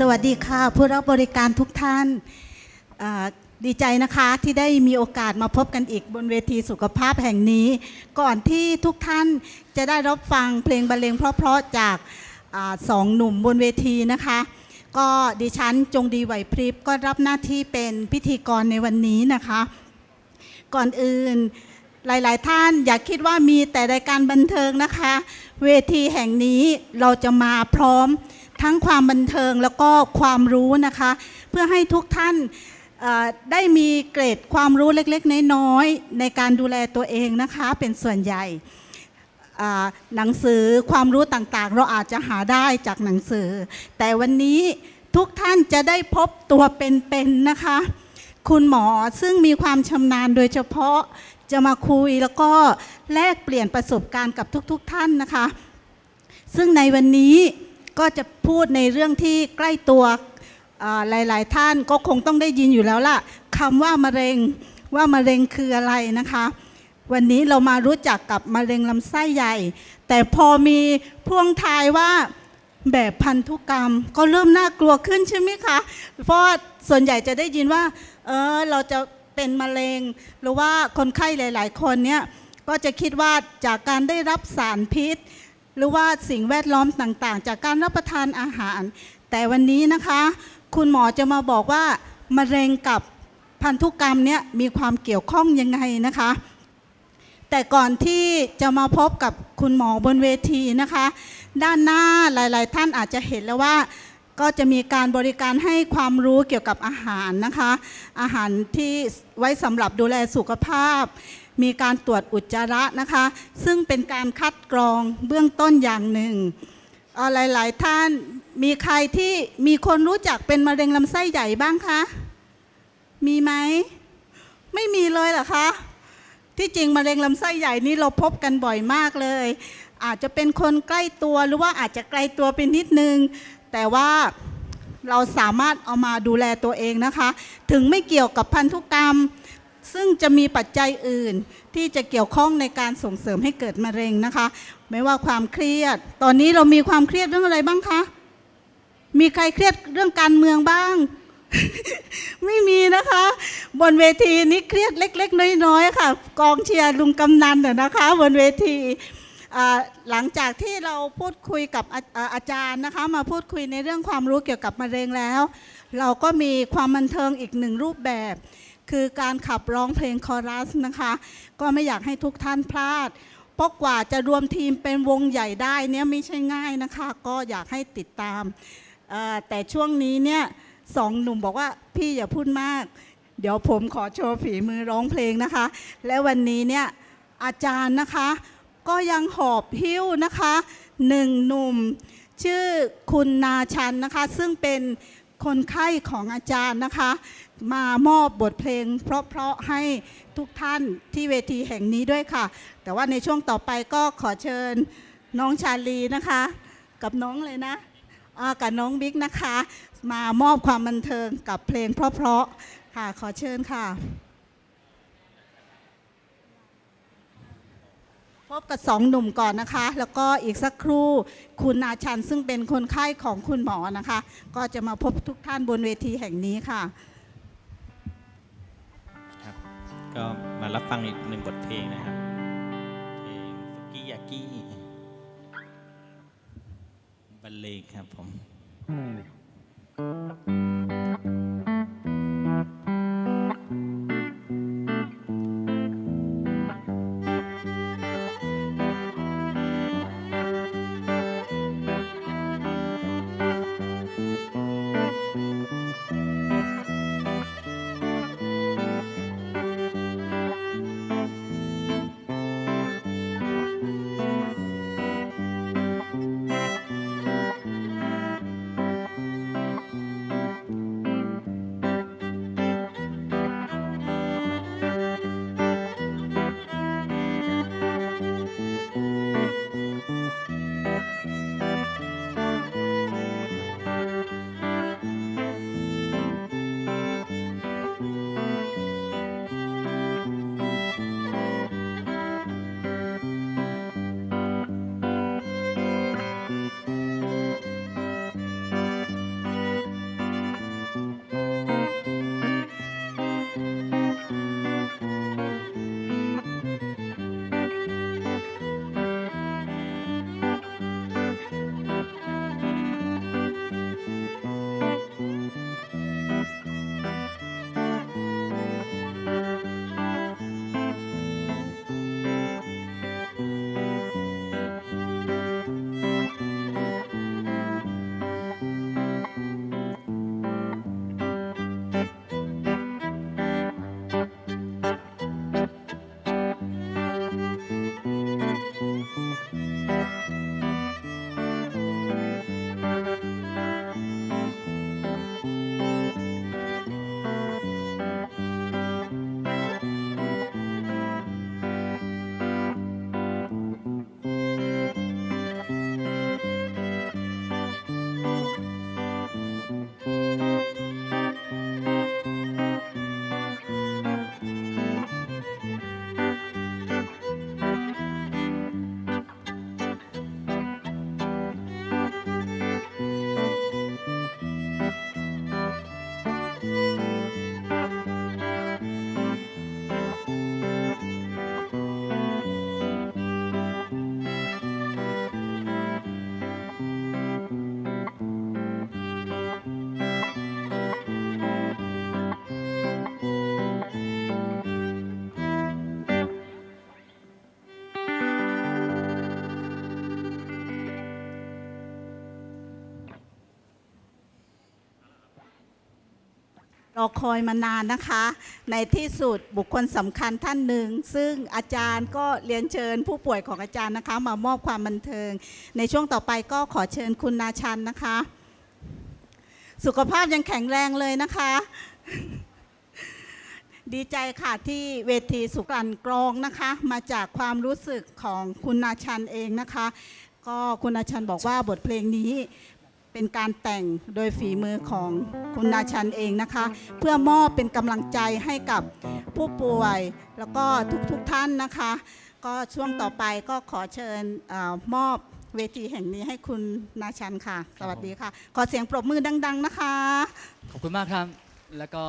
สวัสดีค่ะ ผู้รับบริการทุกท่านดีใจนะคะที่ได้มีโอกาสมาพบกันอีกบนเวทีสุขภาพแห่งนี้ ก่อนที่ทุกท่านจะได้รับฟังเพลงบรรเลงเพราะๆจากอสองหนุ่มบนเวทีนะคะ ก็ดิฉันจงดีไหวพริบก็รับหน้าที่เป็นพิธีกรในวันนี้นะคะ ก่อนอื่นหลาย ๆ ท่านอย่าคิดว่ามีแต่รายการบันเทิงนะคะ เวทีแห่งนี้เราจะมาพร้อม ทั้งความบันเทิงแล้วก็ความรู้นะคะ เพื่อให้ทุกท่านได้มีเกรดความรู้เล็กๆ น้อยๆในการดูแลตัวเองนะคะเป็นส่วนใหญ่หนังสือความรู้ต่างๆ เราอาจจะหาได้จากหนังสือ แต่วันนี้ทุกท่านจะได้พบตัวเป็นๆนะคะ คุณหมอซึ่งมีความชำนาญโดยเฉพาะจะมาคุยแล้วก็แลกเปลี่ยนประสบการณ์กับทุกๆทท่านนะคะ ซึ่งในวันนี้ ก็จะพูดในเรื่องที่ใกล้ตัวหลาย ๆ ท่านก็คงต้องได้ยินอยู่แล้วล่ะคำว่ามะเร็งว่ามะเร็งคืออะไรนะคะ วันนี้เรามารู้จักกับมะเร็งลำไส้ใหญ่ แต่พอมีพ่วงท้ายว่าแบบพันธุกรรมก็เริ่มน่ากลัวขึ้นใช่ไหมคะ เพราะส่วนใหญ่จะได้ยินว่า เออเราจะเป็นมะเร็ง หรือว่าคนไข้หลาย ๆ คนเนี่ยก็จะคิดว่าจากการได้รับสารพิษ หรือว่าสิ่งแวดล้อมต่างๆ จากการรับประทานอาหาร แต่วันนี้นะคะ คุณหมอจะมาบอกว่ามะเร็งกับพันธุกรรมเนี่ยมีความเกี่ยวข้องยังไงนะคะ แต่ก่อนที่จะมาพบกับคุณหมอบนเวทีนะคะ ด้านหน้าหลาย ๆ ท่านอาจจะเห็นแล้วว่าก็จะมีการบริการให้ความรู้เกี่ยวกับอาหารนะคะ อาหารที่ไว้สำหรับดูแลสุขภาพ มีการตรวจอุจจาระนะคะ ซึ่งเป็นการคัดกรองเบื้องต้นอย่างหนึ่งอ่อหลายๆท่านมีใครที่มีคนรู้จักเป็นมะเร็งลำไส้ใหญ่บ้างคะ มีไหม ไม่มีเลยเหรอคะ ที่จริงมะเร็งลำไส้ใหญ่นี่เราพบกันบ่อยมากเลย อาจจะเป็นคนใกล้ตัวหรือว่าอาจจะไกลตัวเป็นนิดนึง แต่ว่าเราสามารถเอามาดูแลตัวเองนะคะ ถึงไม่เกี่ยวกับพันธุกรรม ซึ่งจะมีปัจจัยอื่นที่จะเกี่ยวข้องในการส่งเสริมให้เกิดมะเร็งนะคะ ไม่ว่าความเครียด ตอนนี้เรามีความเครียดเรื่องอะไรบ้างคะ มีใครเครียดเรื่องการเมืองบ้าง ไม่มีนะคะ บนเวทีนี้เครียดเล็ก ๆ น้อยๆค่ะ กองเชียร์ลุงกำนันนะนะคะ บนเวทีหลังจากที่เราพูดคุยกับอาอาจารย์นะคะ มาพูดคุยในเรื่องความรู้เกี่ยวกับมะเร็งแล้ว เราก็มีความบันเทิงอีกหนึ่งรูปแบบ คือการขับร้องเพลงคอรัสนะคะ ก็ไม่อยากให้ทุกท่านพลาด เพราะกว่าจะรวมทีมเป็นวงใหญ่ได้เนี่ยไม่ใช่ง่ายนะคะ ก็อยากให้ติดตาม แต่ช่วงนี้เนี่ยสองหนุ่มบอกว่าพี่อย่าพูดมาก เดี๋ยวผมขอโชว์ฝีมือร้องเพลงนะคะ และวันนี้เนี่ยอาจารย์นะคะ ก็ยังหอบหิ้วนะคะหนึ่งหนุ่ม ชื่อคุณนาชันนะคะ ซึ่งเป็นคนไข้ของอาจารย์นะคะ มามอบบทเพลง เพราะๆให้ทุกท่านที่เวทีแห่งนี้ด้วยค่ะ แต่ว่าในช่วงต่อไปก็ขอเชิญน้องชาลีนะคะ กับน้องเลยนะกับน้องบิ๊กนะคะ มามอบความบันเทิงกับเพลงเพราะๆค่ะขอเชิญค่ะ พบกับสองหนุ่มก่อนนะคะ แล้วก็อีกสักครู่คุณนาชันซึ่งเป็นคนไข้ของคุณหมอนะคะ ก็จะมาพบทุกท่านบนเวทีแห่งนี้ค่ะ ก็มารับฟังอีกหนึ่งบทเพลงนะครับ เพลงสุกี้ยากิบรรเลงครับผม「ร อคอยมานานนะคะ ในที่สุดบุคคลสำคัญท่านหนึ่ง ซึ่งอาจารย์ก็เรียนเชิญผู้ป่วยของอาจารย์นะคะ มามอบความบันเทิง ในช่วงต่อไปก็ขอเชิญคุณนาชันนะคะ สุขภาพยังแข็งแรงเลยนะคะ ดีใจค่ะที่เวทีสุกลันกรองนะคะ มาจากความรู้สึกของคุณนาชันเองนะคะ ก็คุณนาชันบอกว่าบทเพลงนี้ เป็นการแต่งโดยฝีมือของคุณนาชันเองนะคะ เพื่อมอบเป็นกำลังใจให้กับผู้ป่วย แล้วก็ทุกๆทท่านนะคะ ก็ช่วงต่อไปก็ขอเชิญเออมอบเวทีแห่งนี้ให้คุณนาชันค่ะ สวัสดีค่ะ ขอเสียงปรบมือดัง ๆนะคะ ขอบคุณมากครับ แล้วก็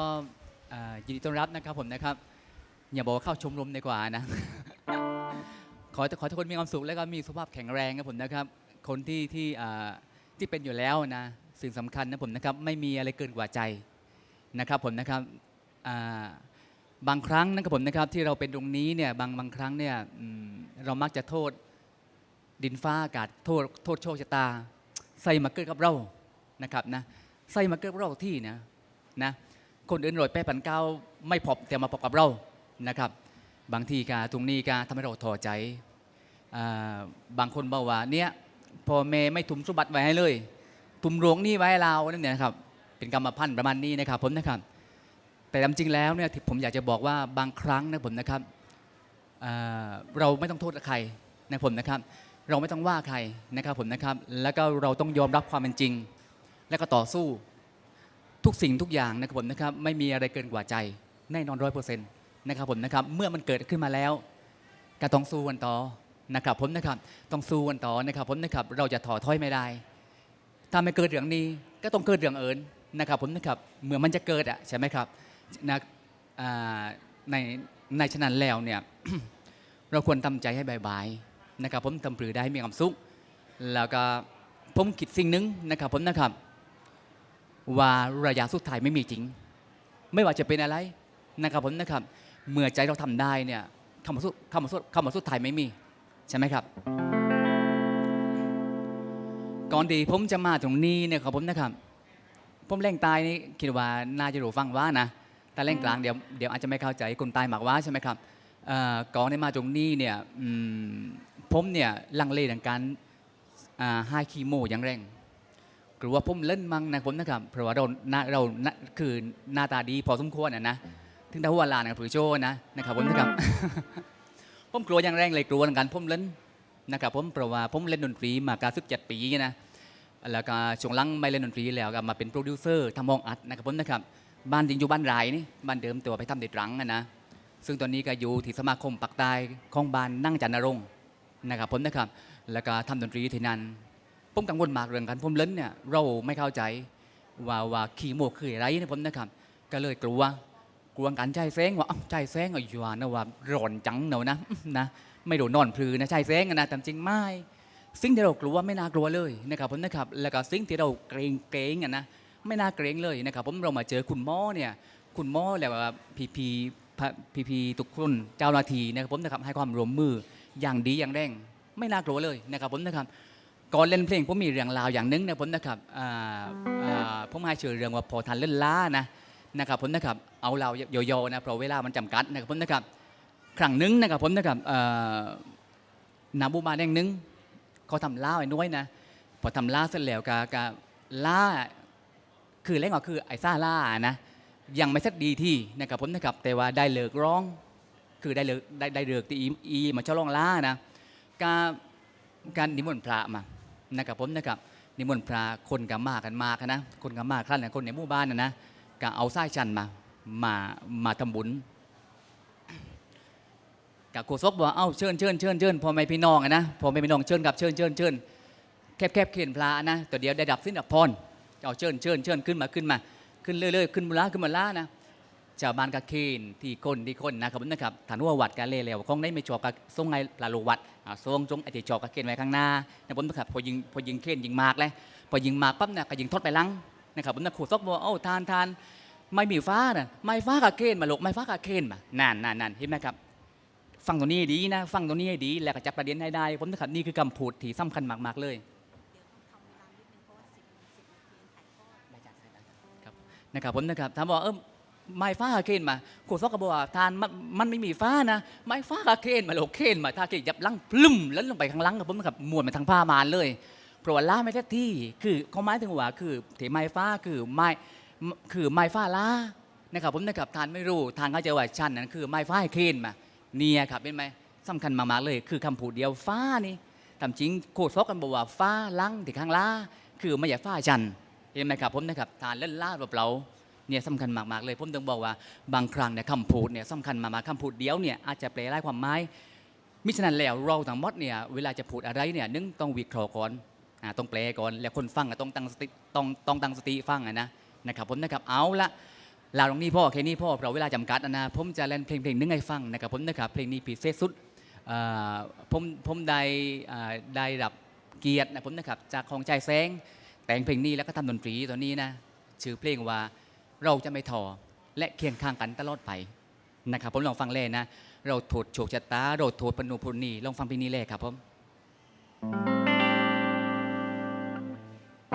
อ่ายินดีต้อนรับนะครับผมนะครับ อย่าบอกว่าเข้าชมรมดีกว่านะ ขอขอให้ทุกคนมีความสุขแล้วก็มีสุขภาพแข็งแรงครับผมนะครับ คนที่ที่อ่า ที่เป็นอยู่แล้วนะสิ่งสำคัญนะผมนะครับไม่มีอะไรเกินกว่าใจนะครับผมนะครับบางครั้งนะครับผมนะครับที่เราเป็นตรงนี้เนี่ยบางบางครั้งเนี่ยเรามักจะโทษดินฟ้าอากาศโทษโทษโชคชะตาใส่มาเกิดกับเรานะครับนะใส่มาเกิดกับเราที่นะนะคนอื่นโรยแป้ปันเก้าไม่พบแต่มาพบกับเรานะครับ บางทีกาตรงนี้กาทำให้เราท้อใจอบางคนบอกว่าเนี่ย พอแม่ไม่ทุมสมบัติไว้ให้เลยทุมโรงนี่ไว้ให้เรานั่นเนี่ยนะครับเป็นกรรมพันธุ์ประมาณนี้นะครับผมนะครับ แต่จริงแล้วเนี่ยที่ผมอยากจะบอกว่าบางครั้งนะผมนะครับเราไม่ต้องโทษใครนะผมนะครับ เราไม่ต้องว่าใครนะครับผมนะครับ แล้วก็เราต้องยอมรับความเป็นจริง แล้วก็ต่อสู้ทุกสิ่งทุกอย่างนะครับผมนะครับ ไม่มีอะไรเกินกว่าใจแน่นอนร้อยเปอร์เซ็นต์นะครับผมนะครับ เมื่อมันเกิดขึ้นมาแล้วก็ต้องสู้กันต่อ นะครับผมนะครับต้องสู้กันต่อนะครับผมนะครับเราจะถอถอยไม่ได้ ถ้าไม่เกิดเรื่องนี้ก็ต้องเกิดเรื่องอิญนนะครับผมนะครับเหมื่อมันจะเกิดอะใช่ไหมครับนะในในฉะนั้นแล้วเนี่ยเราควรทำใจให้บายๆนะครับผมทำปรือได้ให้มีความสุข แล้วก็ผมคิดสิ่งหนึ่งนะครับผมนะครับ ว่าระยะสุดท้ายไม่มีจริง ไม่ว่าจะเป็นอะไรนะครับผมนะครับเมื่อใจเราทำได้เนี่ยคำว่าสุดคำว่าสุดคำว่าสุดท้ายไม่มี ใช่ไหมครับ ก่อนดีผมจะมาตรงนี้เนี่ยครับผมนะครับ ผมแรงตายนี่คิดว่าน่าจะรู้ฟังว่านะแต่แรงกลางเดี๋ยวเดี๋ยวอาจจะไม่เข้าใจคนตายหมากว่าใช่ไหมครับก่อนที่มาตรงนี้เนี่ยผมเนี่ยลังเลในการอ่าให้คีโมอย่างแรงหรือว่าผมเล่นมั่งนะผมนะครับเพราะว่าเราหน้าเราคือหน้าตาดีพอสมควรนะนะถึงได้หัวลานกับผือโจนะนะครับผมนะครับ ผมกลัวอย่างแรงเลยกลัวในการผมเล่นนะครับผมเพราะว่าผมเล่นดนตรีมาการสิบเจ็ดปีนะแล้วก็ช่วงหลังไม่เล่นดนตรีแล้วก็มาเป็นโปรดิวเซอร์ทำห้องอัดนะครับผมนะครับบ้านจริงอยู่บ้านไรนี่บ้านเดิมตัวไปทำในตรังอะนะซึ่งตอนนี้ก็อยู่ที่สมาคมปักใต้ของบ้านนั่งจันนรงนะครับผมนะครับแล้วก็ทำดนตรีที่นั่นผมกังวลมากเรื่องการผมเล่นเนี่ยเราไม่เข้าใจว่าว่าขี่โมกคืออะไรนะผมนะครับก็เลยกลัว กลัวการใจแซงว่าอ้าวใจแซงอะอยู่ว่านะว่าร้อนจังเนอะนะนะไม่โดนนอนพลือนะใจแซงนะแต่จริงไม่สิ่งที่เรากลัวไม่น่ากลัวเลยนะครับผมนะครับแล้วก็สิ่งที่เราเกรงเกรงๆอะนะไม่น่าเกรงเลยนะครับผมเรามาเจอคุณหมอเนี่ยคุณหมอแล้วพีพีพีพีทุกคนเจ้าหน้าที่นะครับผมนะครับให้ความร่วมมืออย่างดีอย่างแรงไม่น่ากลัวเลยนะครับผมนะครับก่อนเล่นเพลงผมมีเรื่องราวอย่างหนึงนะผมนะครับอ่าอ่าผมให้ชื่อเรื่องว่าพอทันเล่นล้านะ นะครับผมนะครับเอาเราโยๆนะเพราะเวลามันจำกัดนะครับผมนะครับครั้งหนึงนะครับผมนะครับนาบูมาแดงหนึงเขาทำล่าไอ้น้อยนะพอทำล่าเสร็จแล้วกากาล่าคือแรงกว่าคือไอ้ซ่าล่านะยังไม่สักดีที่นะครับผมนะครับแต่ว่าได้เลิกร้อง คือได้เลิกได้ได้เลิกที่อีมาเช่าร้องล่านะกาการนิมนต์พระมานะครับผมนะครับนิมนต์พระคนกับมากกันมากนะคนกับมากครั้นนะคนในหมู่บ้านนะนะ ก็เอาไส้ชันมามามาทำบุญกับโคศกบอกว่าเอ้าเชิญเชิญเชิญเชิญพ่อแม่พี่น้องนะพ่อแม่พี่น้องเชิญกับเชิญเชิญเชิญแคบแคบเขียนพระนะตัวเดียวได้ดับสิ้นดับพรเอาเชิญเชิญเชิญขึ้นมาขึ้นมา ขึ้นเรื่อยๆขึ้นมุลาขึ้นมุลานะชาวบ้านก็เคนที่คนที่คนนะครับนะครับฐานว่าวัดกันเล่แล้วคงได้ไม่ชอบกับทรงไงปลาโลวัดอ่าทรงจงไอที่ชอบกับเคนไว้ข้างหน้านะผมนะครับพอยิงพอยิงเคนยิงมากเลยพอยิงมากปั๊บเนี่ยก็ยิงทอดไปลัง นะครับผมนะโคศกบอกว่าเอ้าทานทานไม่มีฟ้าน่ะไม่ฟ้ากับเคนมาลูกไม่ฟ้ากับเคนมานั่นนั่นนั่นเห็นไหมครับฟังตรงนี้ให้ดีนะฟังตรงนี้ให้ดีแล้วก็จับประเด็นให้ได้ ผมนะครับนี่คือคำพูดที่สำคัญมากๆเลยครับนะครับผมนะครับถามว่าเออไม้ฟ้าเคนมาครูซอกก็บอกว่าทานมันมันไม่มีฟ้านะไม้ฟ้าเคนมาโลเคนมาถ้าเคนยับลังพลุ่มแล้วลงไปข้างหลังกับผมนะครับมวนมาทางผ้ามานเลย เพราะว่าล่าไม่ได้ที่คือเขาหมายถึงว่าคือเถไม้ฟ้าคือไม้คือไม้ฟ้าล่านะครับผมนะครับทานไม่รู้ทานเขาใจว่าชั้นนั้นคือไม้ฟ้าเคลนมาเนี่ยครับเป็นไหมสำคัญมากๆเลย คือคำพูดเดียวฟ้านี่ตามจริงโคตรซอกกันบอกว่าฟ้าลังที่ข้างล่าคือไม่ใช่ฟ้าจันเห็นไหมครับผมนะครับทานเล่นล่าแบบเราเนี่ยสำคัญมากๆเลยผมต้องบอกว่าบางครั้งเนี่ยคำพูดเนี่ยสำคัญมากๆคำพูดเดียวเนี่ยอาจจะแปลได้ความหมายมิฉะนั้นแล้วเราทั้งหมดเนี่ยเวลาจะพูดอะไรเนี่ยนึ่งต้องวิเคราะห์ก่อน ต้องแปลก่อน แล้วคนฟังก็ต้องตั้งสติต้องต้องตั้งสติฟังนะนะครับผมนะครับเอาละลาตรงนี้พ่อแค่นี้พ่อเราเวลาจำกัดอะนะผมจะเล่นเพลงเพลงนึงให้ฟังนะครับผมนะครับเพลงนี้พิเศษสุดผมผมได้ได้รับเกียรตินะผมนะครับจากของใจแสงแต่งเพลงนี้แล้วก็ทำดนตรีตัวนี้นะชื่อเพลงว่าเราจะไม่ท้อและเคียงข้างกันตลอดไปนะครับผมลองฟังเลยนะ เราโทษโชคชะตา เราโทษปนุพลนีลองฟังเพลงนี้เลยครับผม แม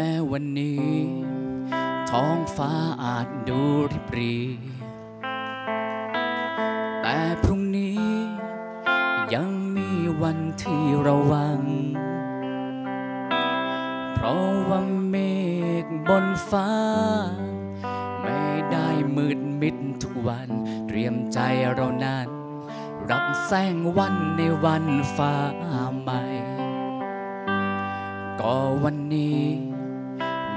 ้วันนี้ ท้องฟ้าอาจดูริบรี แต่พรุ่ง ใจเรานั้น รับแสงวันในวันฟ้าใหม่ ก็วันนี้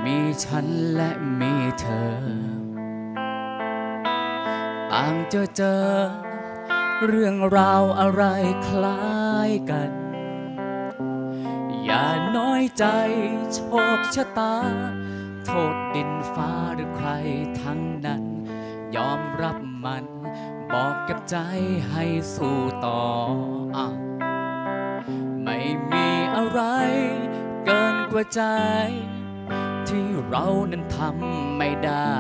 มีฉันและมีเธอ ต่างเจอเจอ เรื่องราวอะไรคล้ายกัน อย่าน้อยใจโชคชะตา โทษดินฟ้าหรือใครทั้งนั้น ยอมรับมัน บอกกับใจให้สู้ต่ออไม่มีอะไรเกินกว่าใจ ที่เรานั้นทำไม่ได้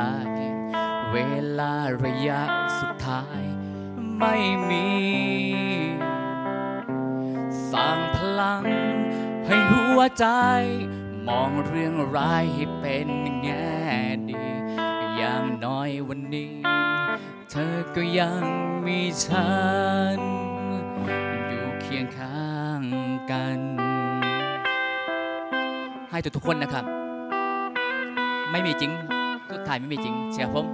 เวลาระยะสุดท้ายไม่มี สร้างพลังให้หัวใจ มองเรื่องร้ายให้เป็นแง่ดี อย่างน้อยวันนี้ เธอก็ยังมีฉัน อยู่เคียงข้างกัน ให้ทุกๆคนนะครับ ไม่มีจริง สุดท้ายไม่มีจริง เชื่อผม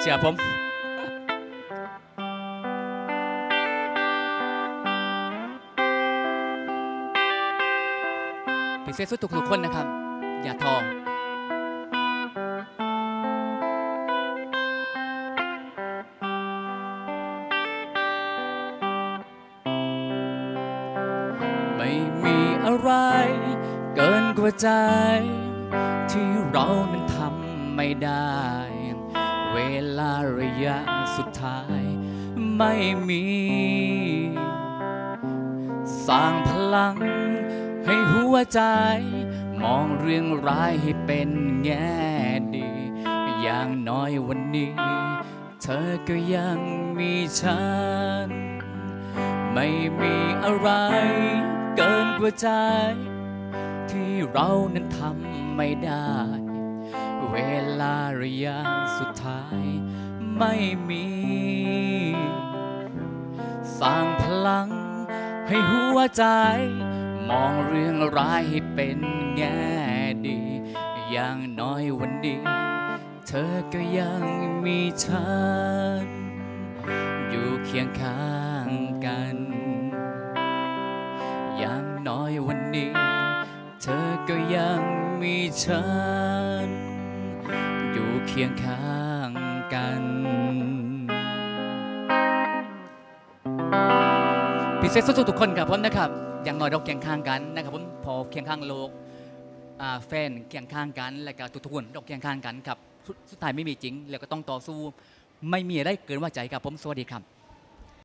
เชื่อผมพิเศษสุดทุกๆคนนะครับ อย่าทอ ใจ ที่เรานั้นทำไม่ได้ เวลาระยะสุดท้ายไม่มี สร้างพลังให้หัวใจ มองเรื่องร้ายให้เป็นแง่ดี อย่างน้อยวันนี้ เธอก็ยังมีฉัน ไม่มีอะไรเกินกว่าใจ ที่เรานั้นทำไม่ได้ เวลาระยะสุดท้ายไม่มี สร้างพลังให้หัวใจ มองเรื่องร้ายให้เป็นแง่ดี อย่างน้อยวันนี้ เธอก็ยังมีฉัน อยู่เคียงข้างกัน อย่างน้อยวันนี้ ก็ยังมีฉัน อยู่เคียงข้างกัน พิเศษสุดๆทุกคนครับผมนะครับ อย่างน้อยเราเคียงข้างกันนะครับผมพอเคียงข้างโลกแฟนเคียงข้างกัน แล้วก็ทุกคนเราเคียงข้างกันครับ สุดสุดท้ายไม่มีจริง แล้วก็ต้องต่อสู้ ไม่มีอะไรเกินว่าใจครับผม สวัสดีครับ